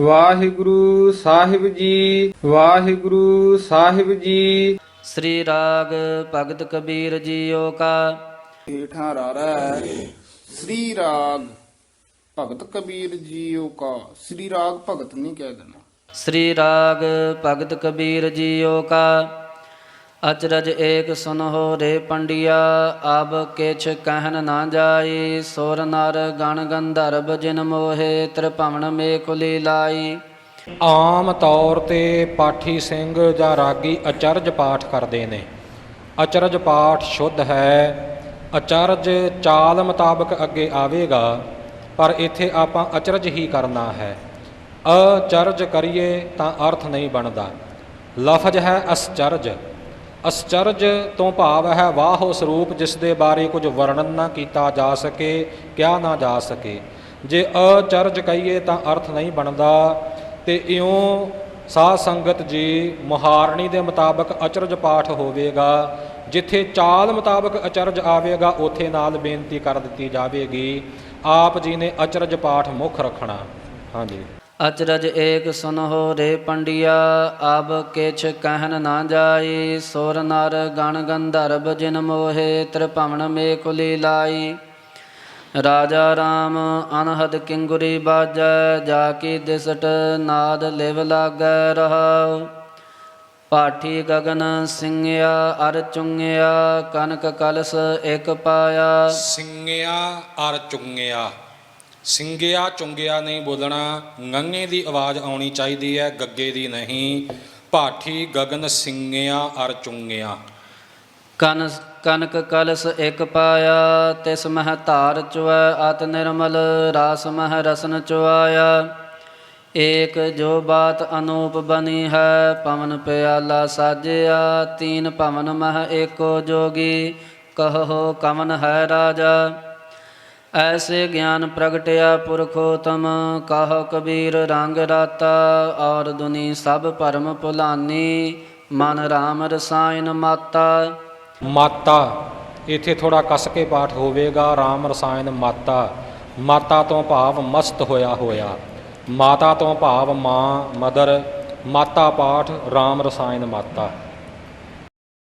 ਵਾਹਿਗੁਰੂ ਸਾਹਿਬ ਜੀ ਵਾਹਿਗੁਰੂ ਸਾਹਿਬ ਜੀ। ਸ੍ਰੀ ਰਾਗ ਭਗਤ ਕਬੀਰ ਜੀਓ ਕਾ। ਹੇਠਾਂ ਰਾਰਾ ਸ੍ਰੀ ਰਾਗ ਭਗਤ ਕਬੀਰ ਜੀਓ ਕਾ। ਸ੍ਰੀ ਰਾਗ ਭਗਤ ਨਹੀਂ ਕਹਿ ਦੇਣਾ। ਸ੍ਰੀ ਰਾਗ ਭਗਤ ਕਬੀਰ ਜੀਓ ਕਾ। ਅਚਰਜ ਏਕ ਸੁਨਹੁ ਰੇ ਪੰਡਿਆ ਅਬ ਕਿਛ ਕਹਿਨ ਨਾ ਜਾਈ। ਸੁਰ ਨਰ ਗਣ ਗੰਧਰਵ ਜਿਨ ਮੋਹੇ, ਤ੍ਰਿਭਵਨ ਮੇ ਕੁਲੀ ਲਾਈ ਆਮ ਤੌਰ ਤੇ ਪਾਠੀ ਸਿੰਘ ਜਾਂ ਰਾਗੀ ਅਚਰਜ ਪਾਠ ਕਰਦੇ ਨੇ। ਅਚਰਜ ਪਾਠ ਸ਼ੁੱਧ ਹੈ। ਅਚਰਜ ਚਾਲ ਮੁਤਾਬਕ ਅੱਗੇ ਆਵੇਗਾ, ਪਰ ਇੱਥੇ ਆਪਾਂ ਅਚਰਜ ਹੀ ਕਰਨਾ ਹੈ। ਅਚਰਜ ਕਰੀਏ ਤਾਂ ਅਰਥ ਨਹੀਂ ਬਣਦਾ। ਲਫ਼ਜ਼ ਹੈ ਅਸਚਰਜ। ਅਸਚਰਜ ਤੋਂ ਭਾਵ ਹੈ ਵਾਹੋ ਸਰੂਪ ਜਿਸ ਦੇ ਬਾਰੇ ਕੁਝ ਵਰਣਨ ਨਾ ਕੀਤਾ ਜਾ ਸਕੇ, ਕਿਹਾ ਨਾ ਜਾ ਸਕੇ। ਜੇ ਅਚਰਜ ਕਹੀਏ ਤਾਂ ਅਰਥ ਨਹੀਂ ਬਣਦਾ। ਤੇ ਇਉਂ ਸਾਧ ਸੰਗਤ ਜੀ ਮੁਹਾਰਣੀ ਦੇ ਮੁਤਾਬਕ ਅਚਰਜ ਪਾਠ ਹੋਵੇਗਾ। ਜਿੱਥੇ ਚਾਲ ਮੁਤਾਬਕ ਅਚਰਜ ਆਵੇਗਾ, ਉਥੇ ਨਾਲ ਬੇਨਤੀ ਕਰ ਦਿੱਤੀ ਜਾਵੇਗੀ। ਆਪ ਜੀ ਨੇ ਅਚਰਜ ਪਾਠ ਮੁੱਖ ਰੱਖਣਾ। ਹਾਂਜੀ। ਅਚਰਜ ਏਕ ਸੁਨਹੁ ਰੇ ਪੰਡਿਆ ਆਬ ਕਿਛ ਕਹਿਨ ਨਾ ਜਾਈ। ਸੁਰ ਨਰ ਗਣ ਗੰਧਰਵ ਜਿਨ ਮੋਹੇ, ਤ੍ਰਿਭਵਨ ਮੇ ਕੁਲੀ ਲਾਈ ਰਾਜਾ RAM ਅਨਹਦ ਕਿੰਗੁਰੀ ਬਾਜੈ, ਜਾ ਕੀ ਦਿਸਟ ਨਾਦ ਲਿਵ ਲਾਗੈ ਰਹਾਉ। ਪਾਠੀ ਗਗਨ ਸਿੰਘਿਆ ਅਰ ਚੁੰਗਿਆ, ਕਨਕ ਕਲਸ ਇਕ ਪਾਇਆ। ਸਿੰਗਿਆ, ਅਰ ਚੁੰਗਿਆ। ਸਿੰਗਿਆ ਚੁੰਗਿਆ ਨਹੀਂ ਬੋਲਣਾ ਗੰਗੇ ਦੀ ਆਵਾਜ਼ ਆਉਣੀ ਚਾਹੀਦੀ ਹੈ, ਗੱਗੇ ਦੀ ਨਹੀਂ। ਭਾਠੀ ਗਗਨ ਸਿੰਗਿਆ ਅਰ ਚੁੰਗਿਆ। ਕਨ, ਕਨਕ ਕਲਸ ਇਕ ਪਾਇਆ, ਤਿਸ ਮਹ ਧਾਰ ਚੁਐ ਅਤ ਨਿਰਮਲ ਰਾਸ ਮਹ ਰਸਨ ਚੁਆਇਆ। ਏਕ ਜੋ ਬਾਤ ਅਨੂਪ ਬਨੀ ਹੈ, ਪਵਨ ਪਿਆਲਾ ਸਾਜਿਆ, ਤੀਨ ਪਵਨ ਮਹ ਏਕੋ ਜੋਗੀ, ਕਹੋ ਕਵਨ ਹੈ ਰਾਜਾ। ਐਸੇ ਗਿਆਨ ਪ੍ਰਗਟਿਆ ਪੁਰਖੋਤਮ, ਕਹੋ ਕਬੀਰ ਰੰਗ ਰਾਤਾ, ਔਰ ਦੁਨੀ ਸਭ ਭਰਮ ਭੁਲਾਨੀ, ਮਨ ਰਾਮ ਰਸਾਇਨ ਮਾਤਾ। ਮਾਤਾ, ਇੱਥੇ ਥੋੜਾ ਕਸ ਕੇ ਪਾਠ ਹੋਵੇਗਾ RAM ਰਸਾਇਣ ਮਾਤਾ। ਮਾਤਾ ਤੋਂ ਭਾਵ ਮਸਤ ਹੋਇਆ ਹੋਇਆ। ਮਾਤਾ ਤੋਂ ਭਾਵ ਮਾਂ, ਮਦਰ। ਮਾਤਾ ਪਾਠ RAM ਰਸਾਇਣ ਮਾਤਾ।